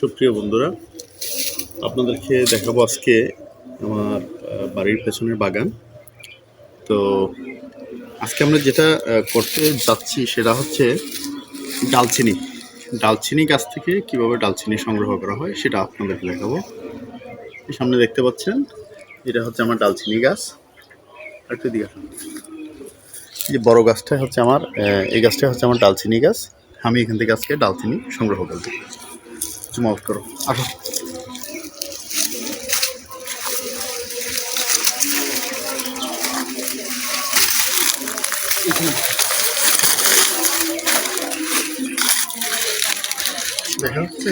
সুপ্রিয় বন্ধুরা, আপনাদেরকে দেখাবো আজকে আমার বাড়ির পেছনের বাগান। তো আজকে আমরা যেটা করতে যাচ্ছি সেটা হচ্ছে ডালচিনি। ডালচিনি গাছ থেকে কীভাবে ডালচিনি সংগ্রহ করা হয় সেটা আপনাদেরকে দেখাবো। সামনে দেখতে পাচ্ছেন, এটা হচ্ছে আমার ডালচিনি গাছ। একটু দিকে যে বড় গাছটা হচ্ছে আমার এই গাছটা হচ্ছে আমার ডালচিনি গাছ। আমি এখান থেকে আজকে ডালচিনি সংগ্রহ করব। জুম আউট করো আসো দেখা যাচ্ছে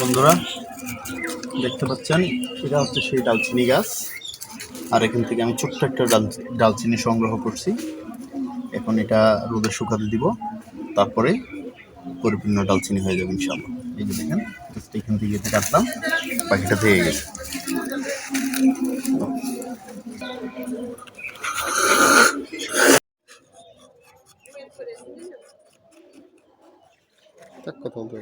বন্ধুরা, দেখতে পাচ্ছেন, এটা হচ্ছে সেই ডালচিনি গাছ। আর এখান থেকে আমি ছোট্ট একটা ডাল, ডালচিনি সংগ্রহ করছি। এখন এটা রোদে শুকাতে দিব, তারপরে পরিপূর্ণ ডালচিনি হয়ে যাবে ইনশাল্লাহ এই যে দেখেন just এখান থেকে এটা কাটলাম পাখিটা থেকে গেছে। তার কথা বলতে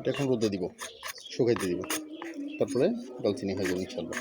এটা এখন রোদে দিব শুকাইতে দিব। তারপরে ডালচিনি হয়ে যাবে ইনশাল্লাহ